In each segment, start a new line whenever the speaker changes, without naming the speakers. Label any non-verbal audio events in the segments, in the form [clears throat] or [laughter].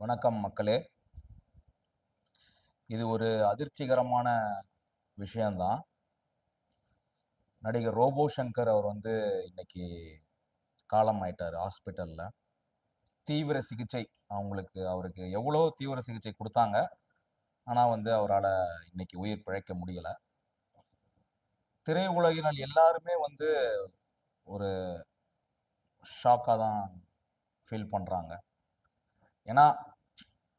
வணக்கம் மக்களே. இது ஒரு அதிர்ச்சிகரமான விஷயம்தான். நடிகர் ரோபோ சங்கர் அவர் வந்து இன்னைக்கு ஆயிட்டார் ஹாஸ்பிட்டலில் தீவிர சிகிச்சை அவங்களுக்கு அவருக்கு எவ்வளோ தீவிர சிகிச்சை கொடுத்தாங்க ஆனால் வந்து அவரால் இன்னைக்கு உயிர் பிழைக்க முடியலை திரையுலகினால் எல்லாருமே வந்து ஒரு ஷாக்காக தான் ஃபீல் பண்ணுறாங்க ஏன்னா,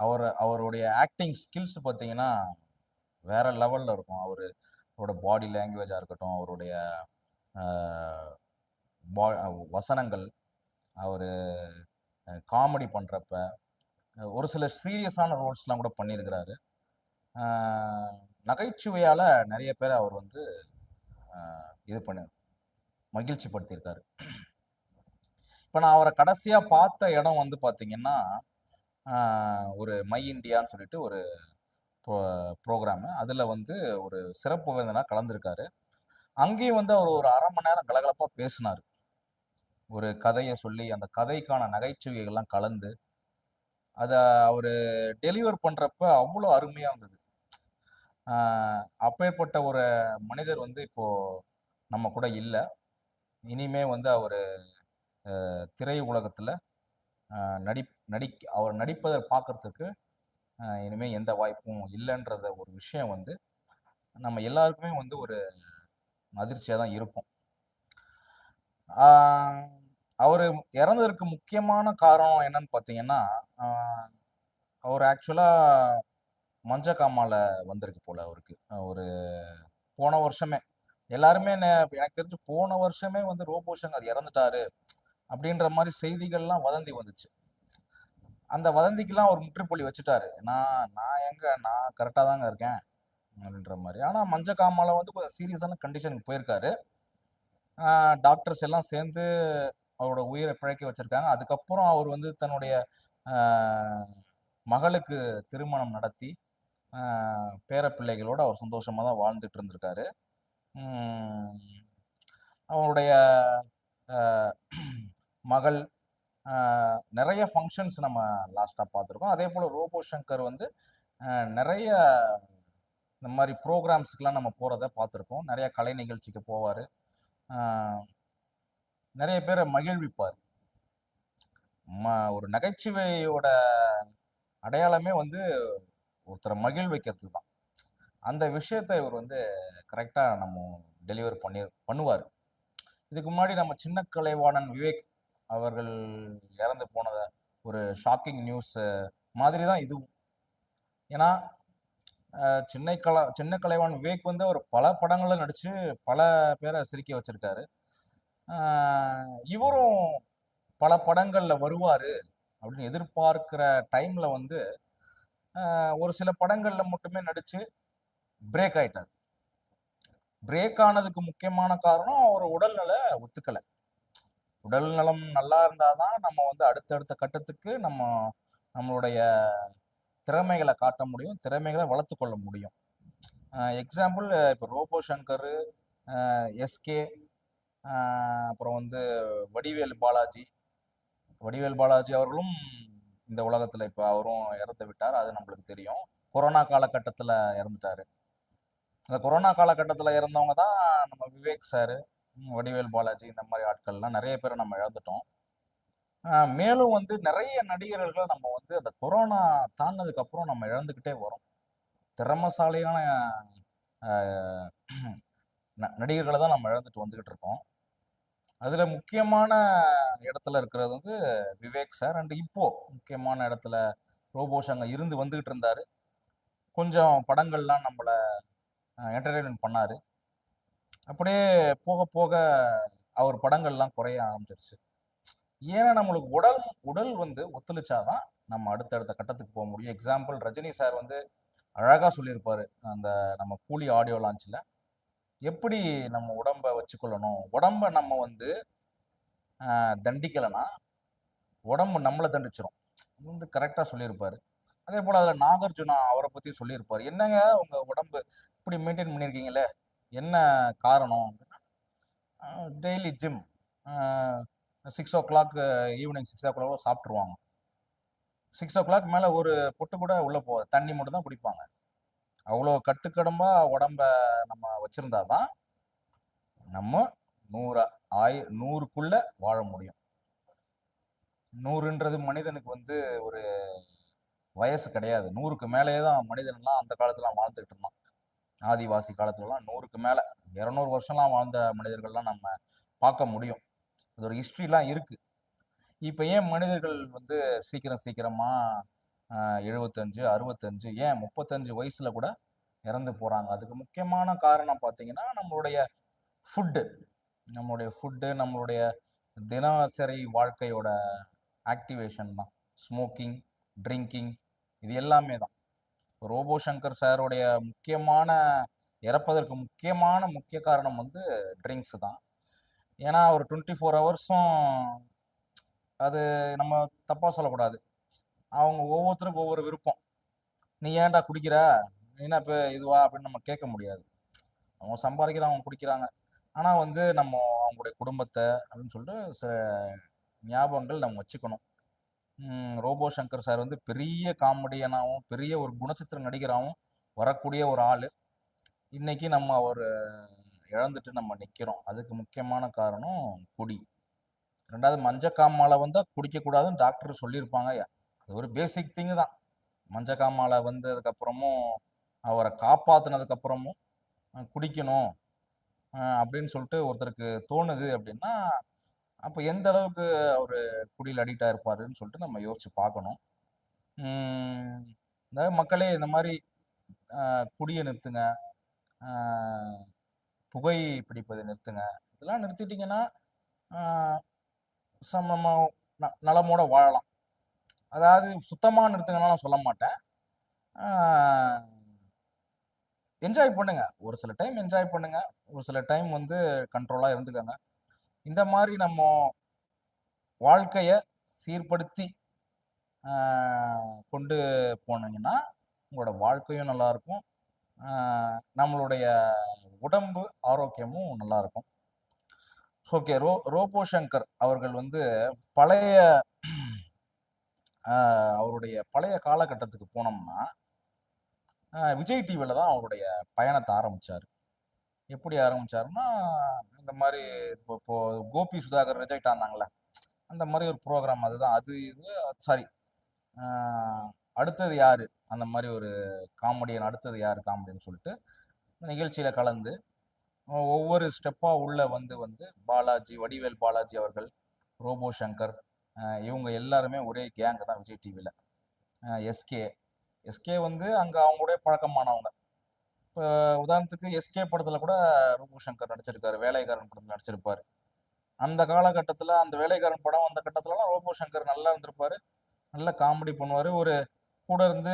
அவர் அவருடைய ஆக்டிங் ஸ்கில்ஸ் பார்த்தீங்கன்னா, வேற லெவல்ல இருக்கும். அவர் அவரோட பாடி லாங்குவேஜா இருக்கட்டும், அவருடைய பா வசனங்கள், அவர் காமெடி பண்ணுறப்ப ஒரு சில சீரியஸான ரோல்ஸ்லாம் கூட பண்ணியிருக்கிறாரு. நகைச்சுவையால் நிறைய பேர் அவர் வந்து இது பண்ணி மகிழ்ச்சி படுத்தியிருக்காரு. இப்போ நான் அவரை கடைசியாக பார்த்த இடம் வந்து பார்த்தீங்கன்னா, ஒரு மை இண்டியான்னு சொல்லிட்டு ஒரு ப்ரோ அதில் வந்து ஒரு சிறப்பு விருந்தினா கலந்துருக்காரு. அங்கேயும் வந்து அவர் ஒரு அரை மணி நேரம் கலகலப்பாக பேசினார். ஒரு கதையை சொல்லி, அந்த கதைக்கான நகைச்சுவைகள்லாம் கலந்து, அதை அவர் டெலிவர் பண்ணுறப்ப அவ்வளோ அருமையாக இருந்தது. அப்பேற்பட்ட ஒரு மனிதர் வந்து இப்போது நம்ம கூட இல்லை. இனிமே வந்து அவர் திரை உலகத்தில் நடி நடிப் நடிக் அவர் நடிப்பதை பார்க்கறதுக்கு இனிமேல் எந்த வாய்ப்பும் இல்லைன்றத ஒரு விஷயம் வந்து, நம்ம எல்லாருக்குமே வந்து ஒரு அதிர்ச்சியாக தான் இருக்கும். அவர் இறந்ததற்கு முக்கியமான காரணம் என்னன்னு பார்த்தீங்கன்னா, அவர் ஆக்சுவலாக ஆக்சுவலா மஞ்சக்காமால வந்திருக்கு போல அவருக்கு. ஒரு போன வருஷமே. எல்லாருமே எனக்கு தெரிஞ்சு போன வருஷமே வந்து ரோபோ சங்கர் இறந்துட்டாரு. அப்படின்ற மாதிரி செய்திகள்லாம் வதந்தி வந்துச்சு. அந்த வதந்திக்கெல்லாம் அவர் முற்றுப்புள்ளி வச்சுட்டாரு. நான் நான் எங்க நான் கரெக்டாக தாங்க இருக்கேன். அப்படின்ற மாதிரி ஆனால் மஞ்ச காமால வந்து கொஞ்சம் சீரியஸான கண்டிஷனுக்கு போயிருக்காரு. டாக்டர்ஸ் எல்லாம் சேர்ந்து அவரோட உயிரை பிழைக்க வச்சிருக்காங்க. அதுக்கப்புறம் அவர் வந்து தன்னுடைய மகளுக்கு திருமணம் நடத்தி, பேரப்பிள்ளைகளோடு பேரப்பிள்ளைகளோட அவர் சந்தோஷமாக தான் வாழ்ந்துட்டு இருந்திருக்காரு. அவருடைய மகள் நிறைய ஃபங்க்ஷன்ஸ் நம்ம லாஸ்ட்டாக பார்த்துருக்கோம். அதே போல் ரோபோ சங்கர் வந்து நிறைய இந்த மாதிரி புரோகிராம்ஸ்க்குலாம் நம்ம போகிறத பார்த்துருக்கோம். நிறைய கலை நிகழ்ச்சிக்கு போவார் நிறைய பேரை மகிழ்விப்பார். ம ஒரு நகைச்சுவையோட அடையாளமே வந்து ஒருத்தர மகிழ்விக்கிறது தான். அந்த விஷயத்த இவர் வந்து கரெக்டாக நம்ம டெலிவர் பண்ணி பண்ணுவார் இதுக்கு முன்னாடி நம்ம சின்ன கலைவாணன் விவேக் அவர்கள் இறந்து போனத ஒரு ஷாக்கிங் நியூஸ் மாதிரி தான் இதுவும். ஏன்னா, சின்ன கலா சின்ன கலைவான் விவேக் வந்து அவர் பல படங்களில் நடித்து பல பேரை சிரிக்க வச்சிருக்காரு. இவரும் பல படங்களில் வருவார் அப்படின்னு எதிர்பார்க்கிற டைமில் வந்து, ஒரு சில படங்களில் மட்டுமே நடித்து பிரேக் ஆகிட்டார் பிரேக் ஆனதுக்கு முக்கியமான காரணம் அவர் உடல்நிலை ஒத்துக்கலை உடல் நலம் நல்லா இருந்தால் தான் நம்ம வந்து அடுத்தடுத்த கட்டத்துக்கு நம்ம நம்மளுடைய திறமைகளை காட்ட முடியும். திறமைகளை வளர்த்து கொள்ள முடியும். எக்ஸாம்பிள் இப்போ ரோபோ சங்கர் எஸ்கே, அப்புறம் வந்து வடிவேல் பாலாஜி. வடிவேல் பாலாஜி அவர்களும் இந்த உலகத்தில் இப்போ அவரும் இறந்து விட்டார். அது நம்மளுக்கு தெரியும். கொரோனா காலகட்டத்தில் இறந்துட்டார் அந்த கொரோனா காலகட்டத்தில் இறந்தவங்க தான் நம்ம விவேக் சார் வடிவேல் பாலாஜி இந்த மாதிரி ஆட்கள்லாம் நிறைய பேரை நம்ம இழந்துட்டோம். மேலும் வந்து நிறைய நடிகர்களை நம்ம வந்து அந்த கொரோனா தாண்டுனதுக்கு அப்புறம் நம்ம இழந்துக்கிட்டே வரோம். திறமசாலியான நடிகர்களை ந தான் நம்ம இழந்துட்டு வந்துகிட்டு இருக்கோம். அதுல முக்கியமான இடத்துல இருக்கிறது வந்து விவேக் சார். அண்ட் இப்போ முக்கியமான இடத்துல ரோபோ சங்கர் இருந்து வந்துகிட்டு இருந்தாரு. கொஞ்சம் படங்கள்லாம் நம்மள என்டர்டைன்மெண்ட் பண்ணார் பண்ணாரு. அப்படியே போக போக அவர் படங்கள்லாம் குறைய ஆரம்பிச்சிருச்சு ஏன்னா நம்மளுக்கு உடல் உடல் வந்து ஒத்துழைச்சா தான் நம்ம அடுத்தடுத்த கட்டத்துக்கு போக முடியும். எக்ஸாம்பிள் ரஜினி சார் வந்து அழகா சொல்லியிருப்பாரு. அந்த நம்ம கூலி ஆடியோ லான்ச்சில் எப்படி நம்ம உடம்ப வச்சுக்கொள்ளணும்? உடம்ப நம்ம வந்து தண்டிக்கலைன்னா உடம்பு நம்மளை தண்டிச்சிரும் வந்து கரெக்டாக சொல்லியிருப்பாரு. அதேபோல அதில் நாகார்ஜுனா அவரை பற்றி சொல்லியிருப்பார் "என்னங்க உங்கள் உடம்பு இப்படி மெயின்டைன் பண்ணியிருக்கீங்களே, என்ன காரணம்?" அப்படின்னா, daily gym. Six o'clock evening six o'clock சாப்பிட்ருவாங்க சிக்ஸ் ஓ கிளாக் மேலே ஒரு பொட்டு கூட உள்ளே போகாது தண்ணி மட்டும் தான் குடிப்பாங்க அவ்வளோ கட்டுக்கடம்பாக உடம்ப நம்ம வச்சுருந்தா தான் நம்ம நூறு ஆய் நூறுக்குள்ளே வாழ முடியும் நூறுன்றது மனிதனுக்கு வந்து ஒரு வயசு கிடையாது நூறுக்கு மேலேயே தான் மனிதன்லாம் அந்த காலத்தில் வாழ்ந்துக்கிட்டு இருந்தான் ஆதிவாசி காலத்துலலாம் நூறுக்கு மேலே இரநூறு வருஷம்லாம் வாழ்ந்த மனிதர்கள்லாம் நம்ம பார்க்க முடியும். அது ஒரு ஹிஸ்ட்ரிலாம் இருக்குது இப்போ ஏன் மனிதர்கள் வந்து சீக்கிரம் சீக்கிரமாக எழுபத்தஞ்சு அறுபத்தஞ்சு ஏன் முப்பத்தஞ்சு வயசில் கூட இறந்து போகிறாங்க அதுக்கு முக்கியமான காரணம் பார்த்தீங்கன்னா நம்மளுடைய ஃபுட்டு நம்மளுடைய ஃபுட்டு நம்மளுடைய தினசரி வாழ்க்கையோட ஆக்டிவேஷன் தான். ஸ்மோக்கிங் ட்ரிங்கிங் இது எல்லாமே தான். ரோபோ சங்கர் சாருடைய முக்கியமான இறப்பதற்கு முக்கியமான முக்கிய காரணம் வந்து ட்ரிங்க்ஸ் தான். ஏன்னா ஒரு டுவெண்ட்டி ஃபோர் ஹவர்ஸும் அது நம்ம தப்பாக சொல்லக்கூடாது. அவங்க ஒவ்வொருத்தருக்கும் ஒவ்வொரு விருப்பம். நீ ஏன்டா குடிக்கிற? என்ன இப்போ இதுவா அப்படின்னு நம்ம கேட்க முடியாது. அவங்க சம்பாதிக்கிற அவங்க குடிக்கிறாங்க. ஆனால் வந்து நம்ம அவங்களுடைய குடும்பத்தை அப்படின்னு சொல்லிட்டு சில ஞாபகங்கள் நம்ம வச்சுக்கணும். ரோபோ சங்கர் சார் வந்து பெரிய காமெடியனாகவும் பெரிய ஒரு குணச்சித்திர நடிகராகவும் வரக்கூடிய ஒரு ஆள். இன்னைக்கு நம்ம அவர் இழந்துட்டு நம்ம நிற்கிறோம் அதுக்கு முக்கியமான காரணம் குடி. ரெண்டாவது மஞ்சக்காமாலை வந்தால் குடிக்கக்கூடாதுன்னு டாக்டர் சொல்லியிருப்பாங்க. அது ஒரு பேசிக் திங்கு தான். மஞ்சக்காமாலை வந்ததுக்கப்புறமும் அவரை காப்பாற்றினதுக்கப்புறமும் குடிக்கணும். அப்படின்னு சொல்லிட்டு ஒருத்தருக்கு தோணுது அப்படின்னா அப்போ எந்த அளவுக்கு அவர் குடியில் அடிக்டாக இருப்பாருன்னு சொல்லிட்டு நம்ம யோசிச்சு பார்க்கணும். அதாவது இந்த மக்களே இந்த மாதிரி குடியை நிறுத்துங்க. புகை பிடிப்பதை நிறுத்துங்க. இதெல்லாம் நிறுத்திட்டீங்கன்னா நம்ம ந- நலமோட வாழலாம். அதாவது சுத்தமாக நிறுத்துங்கன்னா நான் சொல்ல மாட்டேன். என்ஜாய் பண்ணுங்க. ஒரு சில டைம் என்ஜாய் பண்ணுங்க. ஒரு சில டைம் வந்து கண்ட்ரோலாக இருந்துக்கங்க. இந்த மாதிரி நம்ம வாழ்க்கையை சீர்படுத்தி கொண்டு போனீங்கன்னா உங்களோட வாழ்க்கையும் நல்லா இருக்கும். நம்மளுடைய உடம்பு ஆரோக்கியமும் நல்லா இருக்கும். ஓகே ரோ ரோபோ சங்கர் அவர்கள் வந்து பழைய அவருடைய பழைய காலகட்டத்துக்கு போனோம்னா விஜய் டிவியில் தான் அவருடைய பயணத்தை ஆரம்பிச்சார். எப்படி ஆரம்பிச்சாருன்னா இந்த மாதிரி இப்போ இப்போ கோபி சுதாகர் ரிஜெக்ட் ஆனாங்களே அந்த மாதிரி ஒரு ப்ரோக்ராம் அதுதான். அது இது சாரி அடுத்தது யாரு? அந்த மாதிரி ஒரு காமெடியன் அடுத்தது யாரு காமெடின்னு சொல்லிட்டு நிகழ்ச்சியில கலந்து ஒவ்வொரு ஸ்டெப்பா உள்ள வந்து வந்து பாலாஜி வடிவேல் பாலாஜி அவர்கள் ரோபோ சங்கர் இவங்க எல்லாருமே ஒரே கேங்கு தான் விஜய் டிவியில் எஸ்கே எஸ்கே வந்து அங்கே அவங்களுடைய பழக்கமானவங்க. இப்போ உதாரணத்துக்கு எஸ்கே படத்தில் கூட ரூபு சங்கர் நடிச்சிருக்காரு வேலைக்காரன் படத்தில் நடிச்சிருப்பாரு. அந்த காலகட்டத்தில் அந்த வேலைக்காரன் படம் அந்த கட்டத்துலலாம் ரூபு சங்கர் நல்லா இருந்திருப்பார் நல்ல காமெடி பண்ணுவார் ஒரு கூட இருந்து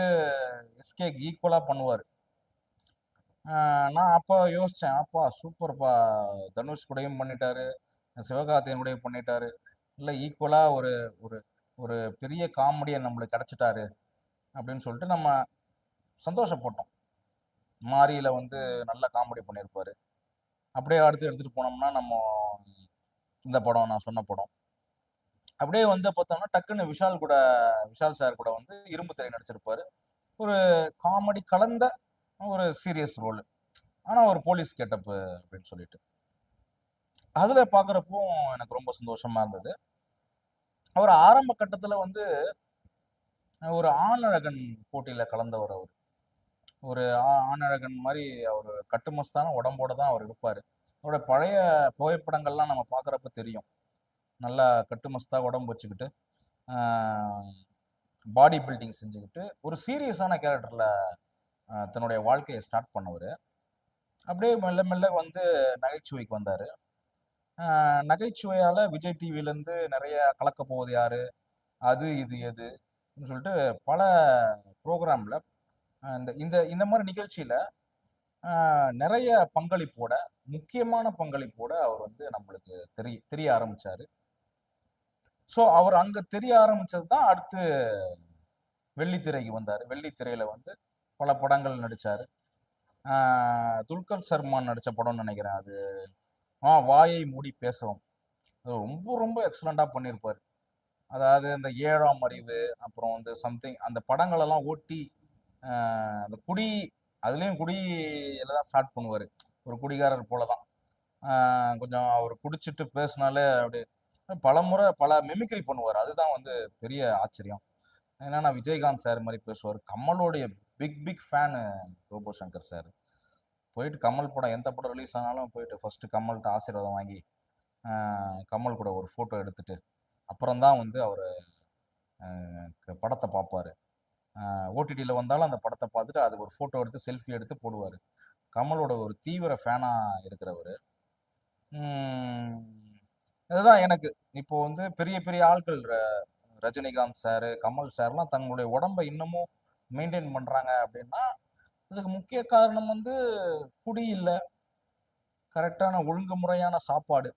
எஸ்கேக்கு ஈக்குவலாக பண்ணுவார். நான் அப்போ யோசித்தேன் அப்பா சூப்பர்ப்பா தனுஷ் கூடயும் பண்ணிட்டாரு சிவகார்த்தியன் கூடயும் பண்ணிட்டாரு இல்லை ஈக்குவலாக ஒரு ஒரு ஒரு பெரிய காமெடியை நம்மளுக்கு கிடச்சிட்டாரு அப்படின்னு சொல்லிட்டு நம்ம சந்தோஷப்பட்டோம். மாரியில வந்து நல்ல காமெடி பண்ணியிருப்பாரு அப்படியே அடுத்து எடுத்துகிட்டு போனோம்னா நம்ம இந்த படம் நான் சொன்ன படம். அப்படியே வந்து பார்த்தோம்னா டக்குன்னு விஷால் கூட விஷால் சார் கூட வந்து இரும்பு திரை நடிச்சிருப்பாரு. ஒரு காமெடி கலந்த ஒரு சீரியஸ் ரோல் ஆனால் ஒரு போலீஸ் கெட்டப்பு அப்படின்னு சொல்லிட்டு. அதில் பார்க்குறப்போ எனக்கு ரொம்ப சந்தோஷமா இருந்தது. அவர் ஆரம்ப கட்டத்தில் வந்து ஒரு ஆணழகன் போட்டியில் கலந்தவர் அவர். ஒரு ஆ- ஆணழகன் மாதிரி அவர் கட்டுமஸ்தான உடம்போட தான் அவர் இருப்பார். அவரோட பழைய புகைப்படங்கள்லாம் நம்ம பார்க்குறப்ப தெரியும். நல்லா கட்டுமஸ்தா உடம்பு வச்சுக்கிட்டு பாடி பில்டிங் செஞ்சுக்கிட்டு ஒரு சீரியஸான கேரக்டரில் தன்னுடைய வாழ்க்கையை ஸ்டார்ட் பண்ணவர். அப்படியே மெல்ல மெல்ல வந்து நகைச்சுவைக்கு வந்தார். நகைச்சுவையால் விஜய் டிவிலேருந்து நிறைய கலக்க போகுது யார்? அது இது எது? சொல்லிட்டு பல ப்ரோக்ராமில் இந்த இந்த இந்த மாதிரி நிகழ்ச்சியில் நிறைய பங்களிப்போட முக்கியமான பங்களிப்போட அவர் வந்து நம்மளுக்கு தெரிய தெரிய ஆரம்பிச்சாரு. ஸோ அவர் அங்கே தெரிய ஆரம்பிச்சது தான் அடுத்து வெள்ளித்திரைக்கு வந்தார். வெள்ளித்திரையில வந்து பல படங்கள் நடிச்சாரு. துல்கர் சர்மா நடித்த படம்னு நினைக்கிறேன் அது. ஆ வாயை மூடி பேசவும். அது ரொம்ப ரொம்ப எக்ஸலண்டாக பண்ணியிருப்பார். அதாவது இந்த ஏழாம் அறிவு அப்புறம் வந்து சம்திங் அந்த படங்களெல்லாம் ஓட்டி அந்த குடி அதுலேயும் குடியில தான் ஸ்டார்ட் பண்ணுவார் ஒரு குடிகாரர் போல தான். கொஞ்சம் அவர் குடிச்சிட்டு பேசினாலே அப்படியே பலமுறை பல மெமிக்ரி பண்ணுவார் அதுதான் வந்து பெரிய ஆச்சரியம். என்னன்னா விஜயகாந்த் சார் மாதிரி பேசுவார் கமலோடைய big big fan Robo Shankar sir. போயிட்டு கமல் படம் எந்த படம் ரிலீஸ் ஆனாலும் போயிட்டு ஃபர்ஸ்ட்டு கமல்கிட்ட ஆசீர்வாதம் வாங்கி, கமல் கூட ஒரு ஃபோட்டோ எடுத்துட்டு, அப்புறம் தான் வந்து அவர் படத்தை பார்ப்பாரு. ஓடிடியில் வந்தாலும் அந்த படத்தை பார்த்துட்டு அதுக்கு ஒரு ஃபோட்டோ எடுத்து செல்ஃபி எடுத்து போடுவார். கமலோட ஒரு தீவிர ஃபேனாக இருக்கிறவர். இதுதான் அதுதான் எனக்கு. இப்போ வந்து பெரிய பெரிய ஆட்கள் ர ரஜினிகாந்த் சார் கமல் சார்லாம் தங்களுடைய உடம்ப இன்னமும் மெயின்டைன் பண்ணுறாங்க அப்படின்னா, இதுக்கு முக்கிய காரணம் வந்து குடி கரெக்டான ஒழுங்கு ஒழுங்குமுறையான சாப்பாடு.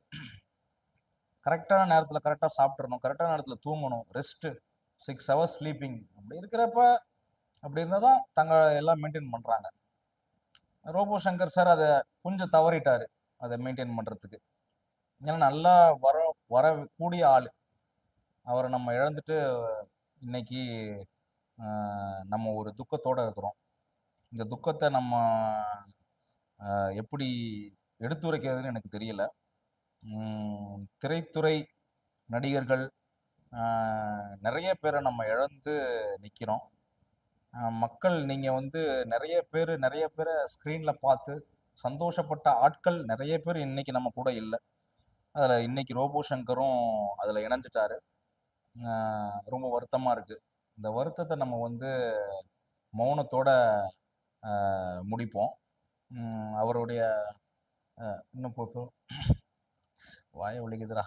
கரெக்டான நேரத்தில் கரெக்டாக சாப்பிட்றணும் கரெக்டான நேரத்தில் தூங்கணும். ரெஸ்ட்டு சிக்ஸ் ஹவர்ஸ் ஸ்லீப்பிங் அப்படி இருக்கிறப்ப அப்படி இருந்தால் தான் தங்க எல்லாம் மெயின்டெயின் பண்ணுறாங்க ரோபோ சங்கர் சார் அதை கொஞ்சம் தவறிட்டார் அதை மெயின்டெயின் பண்ணுறதுக்கு ஏன்னா நல்லா வர வரக்கூடிய ஆள் அவரை நம்ம இழந்துட்டு இன்னைக்கு நம்ம ஒரு துக்கத்தோடு இருக்கிறோம். இந்த துக்கத்தை நம்ம எப்படி எடுத்துரைக்கிறதுன்னு எனக்கு தெரியல. திரைத்துறை நடிகர்கள் நிறைய பேரை நம்ம இழந்து நிற்கிறோம் மக்கள் நீங்கள் வந்து நிறைய பேர் நிறைய பேரை ஸ்க்ரீனில் பார்த்து சந்தோஷப்பட்ட ஆட்கள் நிறைய பேர் இன்னைக்கு நம்ம கூட இல்லை. அதில் இன்னைக்கு ரோபோ சங்கரும் அதில் இணைஞ்சுட்டாரு. ரொம்ப வருத்தமாக இருக்குது இந்த வருத்தத்தை நம்ம வந்து மௌனத்தோட முடிப்போம். அவருடைய இன்னும் போட்டு வாய ஒழிக்குதுடா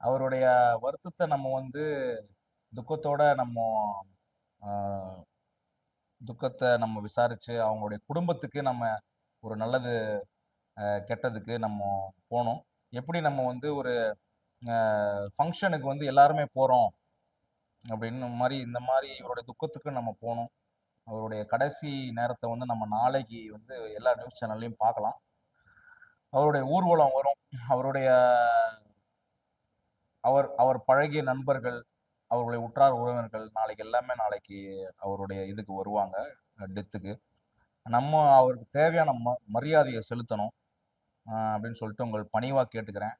அவருடைய வருத்தத்தை நம்ம வந்து துக்கத்தோட நம்ம துக்கத்தை நம்ம விசாரிச்சு, அவங்களுடைய குடும்பத்துக்கு நம்ம ஒரு நல்லது கெட்டதுக்கு நம்ம போனோம். எப்படி நம்ம வந்து ஒரு ஃபங்க்ஷனுக்கு வந்து எல்லாருமே போகிறோம் அப்படின்னு மாதிரி இந்த மாதிரி இவருடைய துக்கத்துக்கு நம்ம போகணும் அவருடைய கடைசி நேரத்தை வந்து நம்ம நாளைக்கு வந்து எல்லா நியூஸ் சேனல்லையும் பார்க்கலாம். அவருடைய ஊர்வலம் வரும். அவருடைய அவர் அவர் பழகிய நண்பர்கள், அவர்களுடைய உற்றார் உறவினர்கள் நாளைக்கு எல்லாமே நாளைக்கு அவருடைய இதுக்கு வருவாங்க. டெத்துக்கு. நம்ம அவருக்கு தேவையான ம மரியாதையை செலுத்தணும். அப்படின்னு சொல்லிட்டு உங்கள் பணிவாக கேட்டுக்கிறேன்.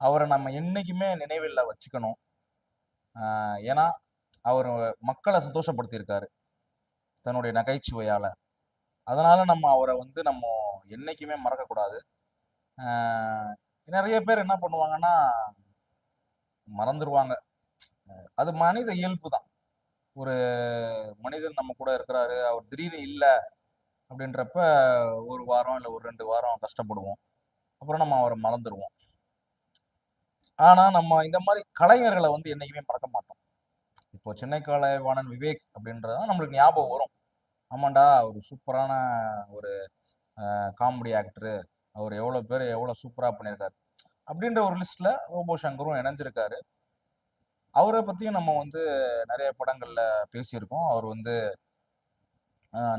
அவரை நம்ம என்றைக்குமே நினைவில் வச்சுக்கணும். ஏன்னா, அவர் மக்களை சந்தோஷப்படுத்தியிருக்காரு. தன்னுடைய நகைச்சுவையால் அதனால நம்ம அவரை வந்து நம்ம என்னைக்குமே மறக்கக்கூடாது. நிறைய பேர் என்ன பண்ணுவாங்கன்னா மறந்துடுவாங்க அது மனித இயல்பு தான். ஒரு மனிதன் நம்ம கூட இருக்கிறாரு. அவர் திடீர்னு இல்லை அப்படின்றப்ப ஒரு வாரம் இல்லை ஒரு ரெண்டு வாரம் கஷ்டப்படுவோம். அப்புறம் நம்ம அவரை மறந்துடுவோம் ஆனால் நம்ம இந்த மாதிரி கலைஞர்களை வந்து என்றைக்குமே மறக்க மாட்டோம். இப்போ சென்னை கலைவாணன் விவேக் அப்படின்றது தான் நம்மளுக்கு ஞாபகம் வரும். ஆமாண்டா, ஒரு சூப்பரான ஒரு காமெடி ஆக்டரு. அவர் எவ்வளோ பேர் எவ்வளோ சூப்பராக பண்ணியிருக்காரு. அப்படின்ற ஒரு லிஸ்ட்ல ரோபோ சங்கரும் இணைஞ்சிருக்காரு. அவரை பற்றியும் நம்ம வந்து நிறைய படங்களில் பேசியிருக்கோம். அவர் வந்து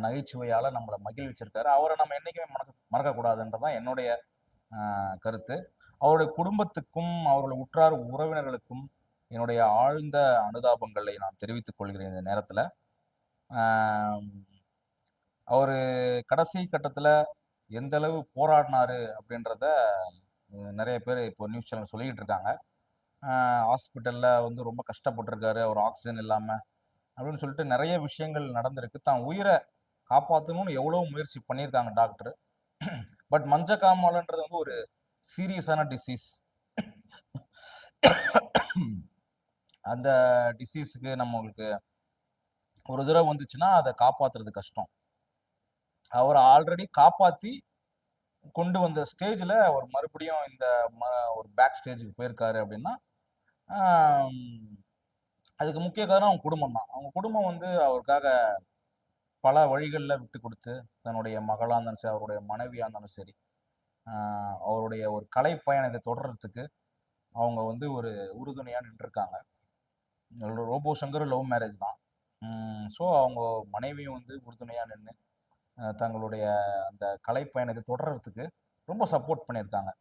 நகைச்சுவையால் நம்மளை மகிழ்விச்சிருக்காரு. அவரை நம்ம என்றைக்குமே மறக்க மறக்கக்கூடாதுன்றது தான் என்னுடைய கருத்து. அவருடைய குடும்பத்துக்கும், அவருடைய உற்றார் உறவினர்களுக்கும் என்னுடைய ஆழ்ந்த அனுதாபங்களை நான் தெரிவித்துக் கொள்கிறேன் இந்த நேரத்தில் அவர் கடைசி கட்டத்தில் எந்த அளவு போராடினாரு அப்படின்றத நிறைய பேர் இப்போ நியூஸ் சேனல் சொல்லிக்கிட்டு இருக்காங்க. ஹாஸ்பிட்டலில் வந்து ரொம்ப கஷ்டப்பட்டிருக்காரு அவர் ஆக்சிஜன் இல்லாமல் அப்படின்னு சொல்லிட்டு நிறைய விஷயங்கள் நடந்திருக்கு. தான் உயிரை காப்பாற்றணும்னு எவ்வளோ முயற்சி பண்ணியிருக்காங்க டாக்டர். பட் மஞ்சக்காமாலைன்றது வந்து ஒரு சீரியஸான டிசீஸ். அந்த டிசீஸுக்கு நம்மளுக்கு ஒரு தடவை வந்துச்சுன்னா, அதை காப்பாற்றுறது கஷ்டம். அவரை ஆல்ரெடி காப்பாத்தி கொண்டு வந்த ஸ்டேஜ்ல அவர் மறுபடியும் இந்த ம ஒரு பேக் ஸ்டேஜுக்கு போயிருக்காரு அப்படின்னா, அதுக்கு முக்கிய காரணம் அவங்க குடும்பம் தான். அவங்க குடும்பம் வந்து அவருக்காக பல வழிகளில் விட்டு கொடுத்து தன்னுடைய மகளாக இருந்தாலும் சரி, அவருடைய மனைவியாக இருந்தாலும் சரி, அவருடைய ஒரு கலை பயணத்தை தொடர்றதுக்கு அவங்க வந்து ஒரு உறுதுணையாக நின்றுருக்காங்க. ரோபோ சங்கர் லவ் மேரேஜ் தான். ஸோ அவங்க மனைவியும் வந்து உறுதுணையாக நின்று தங்களுடைய அந்த கலை தொடர்றதுக்கு ரொம்ப சப்போர்ட் பண்ணியிருக்காங்க.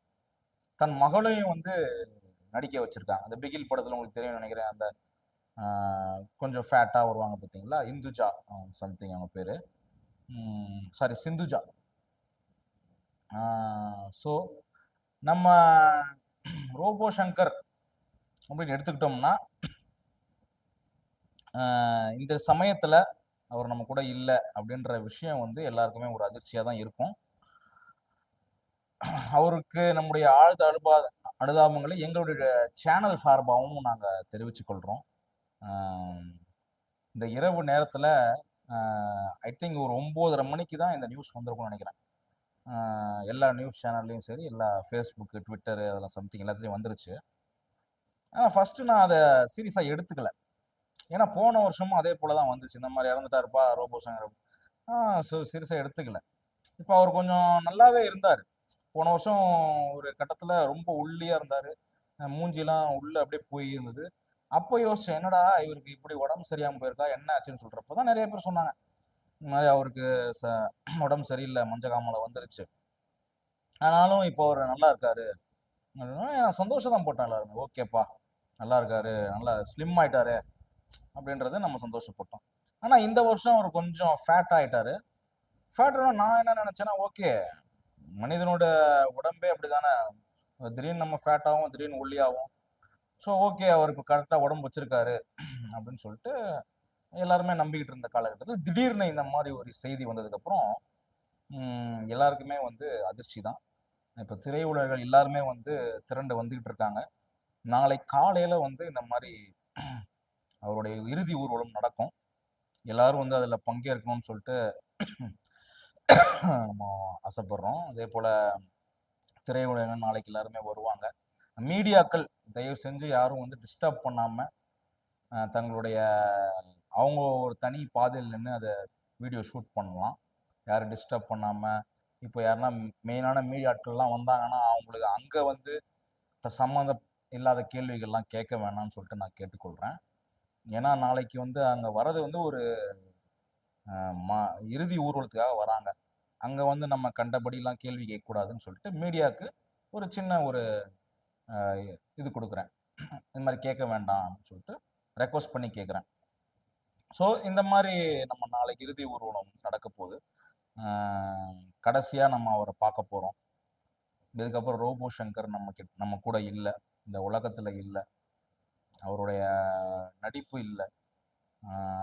தன் மகளையும் வந்து நடிக்க வச்சிருக்காங்க. அந்த பிகில் படத்தில் உங்களுக்கு தெரியும் நினைக்கிறேன். அந்த கொஞ்சம் ஃபேட்டாக வருவாங்க பார்த்தீங்களா? இந்துஜா சம்திங் அவங்க பேர். சாரி சிந்துஜா. ஸோ நம்ம ரோபோ சங்கர் அப்படின்னு எடுத்துக்கிட்டோம்னா இந்த சமயத்தில் அவர் நம்ம கூட இல்லை அப்படின்ற விஷயம் வந்து எல்லாருக்குமே ஒரு அதிர்ச்சியாக தான் இருக்கும். அவருக்கு நம்முடைய ஆழ்ந்த அனுபா அனுதாபங்களை எங்களுடைய சேனல் சார்பாகவும் நாங்கள் தெரிவிச்சுக்கொள்கிறோம் இந்த இரவு நேரத்தில் ஐ திங்க் ஒரு ஒம்போதரை மணிக்கு தான் இந்த நியூஸ் வந்திருக்கும்னு நினைக்கிறேன். எல்லா நியூஸ் சேனல்லையும் சரி எல்லா ஃபேஸ்புக்கு ட்விட்டரு அதெல்லாம் சம்திங் எல்லாத்துலேயும் வந்துருச்சு. ஆனால் ஃபஸ்ட்டு நான் அதை சீரியஸாக எடுத்துக்கலை. ஏன்னா போன வருஷமும் அதே போல தான் வந்துச்சு. இந்த மாதிரி இறந்துட்டாருப்பா ரோபோ சிறுசை எடுத்துக்கல. இப்போ அவர் கொஞ்சம் நல்லாவே இருந்தார். போன வருஷம் ஒரு கட்டத்தில் ரொம்ப உள்ளியாக இருந்தார். மூஞ்சிலாம் உள்ளே அப்படியே போய் இருந்தது அப்போ யோசிச்சேன் என்னடா இவருக்கு இப்படி உடம்பு சரியாமல் போயிருக்கா என்ன ஆச்சுன்னு சொல்கிறப்ப தான் நிறைய பேர் சொன்னாங்க. இந்த மாதிரி அவருக்கு ச உடம்பு சரியில்லை மஞ்சகாமலை வந்துருச்சு. ஆனாலும் இப்போ அவர் நல்லா இருக்காரு. நான் சந்தோஷம் தான் போட்டேன் எல்லாருமே. ஓகேப்பா நல்லா இருக்காரு நல்லா ஸ்லிம் ஆயிட்டாரு. அப்படின்றத நம்ம சந்தோஷப்பட்டோம். ஆனால் இந்த வருஷம் அவர் கொஞ்சம் ஃபேட் ஆகிட்டாரு ஃபேட்னா நான் என்ன நினச்சேன்னா ஓகே மனிதனோட உடம்பே அப்படிதானே. திடீர்னு நம்ம ஃபேட்டாகவும் திடீர்னு ஒல்லியாகவும் ஸோ ஓகே அவர் இப்போ கரெக்டாக உடம்பு வச்சிருக்காரு [clears throat] அப்படின்னு சொல்லிட்டு எல்லாருமே நம்பிக்கிட்டு இருந்த காலகட்டத்தில் திடீர்னு இந்த மாதிரி ஒரு செய்தி வந்ததுக்கப்புறம் எல்லாருக்குமே வந்து அதிர்ச்சி தான். இப்போ திரையுலகர்கள் எல்லாருமே வந்து திரண்டு வந்துக்கிட்டு இருக்காங்க. நாளை காலையில் வந்து இந்த மாதிரி அவருடைய இறுதி ஊர்வலம் நடக்கும். எல்லாரும் வந்து அதில் பங்கேற்கணும்னு சொல்லிட்டு நம்ம ஆசைப்படுறோம். அதே போல் திரையுலகம் நாளைக்கு எல்லாருமே வருவாங்க. மீடியாக்கள் தயவு செஞ்சு யாரும் வந்து டிஸ்டர்ப் பண்ணாமல் தங்களுடைய அவங்க ஒரு தனி பாதையில் நின்று அதை வீடியோ ஷூட் பண்ணலாம். யாரும் டிஸ்டர்ப் பண்ணாமல் இப்போ யாருன்னா மெயினான மீடியாட்கள்லாம் வந்தாங்கன்னா அவங்களுக்கு அங்கே வந்து த- சம்மந்தம் இல்லாத கேள்விகள்லாம் கேட்க வேணாம்னு சொல்லிட்டு நான் கேட்டுக்கொள்கிறேன் ஏன்னா நாளைக்கு வந்து அங்கே வர்றது வந்து ஒரு மா இறுதி ஊர்வலத்துக்காக வராங்க. அங்கே வந்து நம்ம கண்டபடிலாம் கேள்வி கேட்கக்கூடாதுன்னு சொல்லிட்டு மீடியாவுக்கு ஒரு சின்ன ஒரு இது கொடுக்குறேன். இந்த மாதிரி கேட்க வேண்டாம் சொல்லிட்டு ரெக்வஸ்ட் பண்ணி கேட்குறேன். ஸோ இந்த மாதிரி நம்ம நாளைக்கு இறுதி ஊர்வலம் நடக்க போகுது. கடைசியாக நம்ம அவரை பார்க்க போகிறோம் இதுக்கப்புறம் ரோபோ சங்கர் நம்ம கிட்ட நம்ம கூட இல்லை. இந்த உலகத்தில் இல்லை. அவருடைய நடிப்பு இல்லை.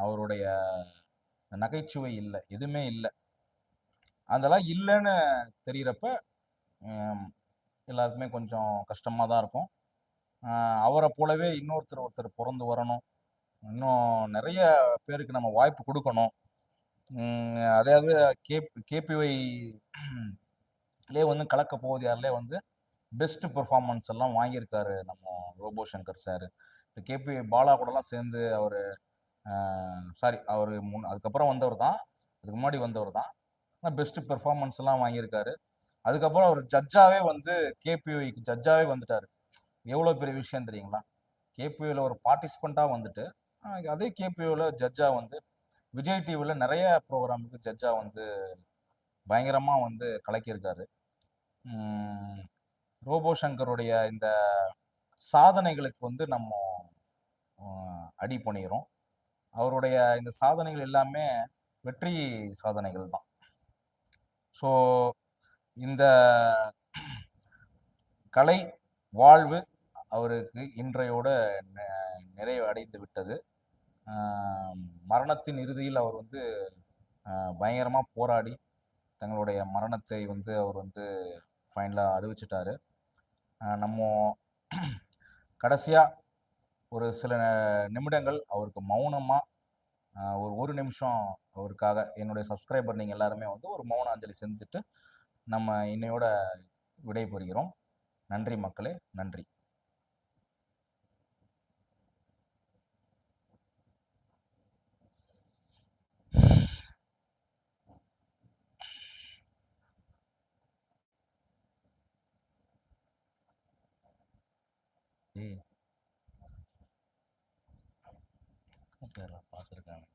அவருடைய நகைச்சுவை இல்லை. எதுவுமே இல்லை. அதெல்லாம் இல்லைன்னு தெரிகிறப்ப எல்லாருக்குமே கொஞ்சம் கஷ்டமாக தான் இருக்கும். அவரை போலவே இன்னொருத்தர் ஒருத்தர் பிறந்து வரணும். இன்னும் நிறைய பேருக்கு நம்ம வாய்ப்பு கொடுக்கணும். அதாவது கே கேபிஒய்லே வந்து கலக்க போகுது. யாரிலே வந்து பெஸ்ட் பெர்ஃபார்மன்ஸ் எல்லாம் வாங்கியிருக்காரு நம்ம Robo Shankar sir. KP Bala கூடலாம் சேர்ந்து அவர் சாரி அவர் முன் அதுக்கப்புறம் வந்தவர் தான் அதுக்கு முன்னாடி வந்தவர் தான் ஆனால் பெஸ்ட் பெர்ஃபார்மன்ஸ் எல்லாம் வாங்கியிருக்காரு. அதுக்கப்புறம் அவர் ஜட்ஜாவே வந்து கேபிஒய்க்கு ஜட்ஜாவே வந்துட்டார். எவ்வளோ பெரிய விஷயம் தெரியுங்களா? கேபிஓவில் ஒரு பார்ட்டிசிபெண்ட்டாக வந்துட்டு அதே கேபிஓவில் ஜட்ஜாக வந்து விஜய் டிவியில் நிறைய ப்ரோக்ராமுக்கு ஜட்ஜாக வந்து பயங்கரமாக வந்து கலக்கியிருக்காரு. ரோபோ சங்கருடைய இந்த சாதனைகளுக்கு வந்து நம்ம அடி பண்ணிடுறோம் அவருடைய இந்த சாதனைகள் எல்லாமே வெற்றி சாதனைகள் தான். ஸோ இந்த கலை வாழ்வு அவருக்கு இன்றையோட நிறைவு அடைந்து விட்டது. மரணத்தின் இறுதியில் அவர் வந்து பயங்கரமாக போராடி தங்களுடைய மரணத்தை வந்து அவர் வந்து ஃபைனலாக அறிவிச்சிட்டாரு. நம்ம கடைசியாக ஒரு சில நிமிடங்கள் அவருக்கு மௌனமாக ஒரு ஒரு நிமிஷம் அவருக்காக என்னுடைய சப்ஸ்கிரைபர் நீங்கள் எல்லாருமே வந்து ஒரு மௌன அஞ்சலி செஞ்சுட்டு நம்ம இன்னையோட விடைபெறுகிறோம். நன்றி மக்களே நன்றி. பேரை பார்த்துருக்காங்க.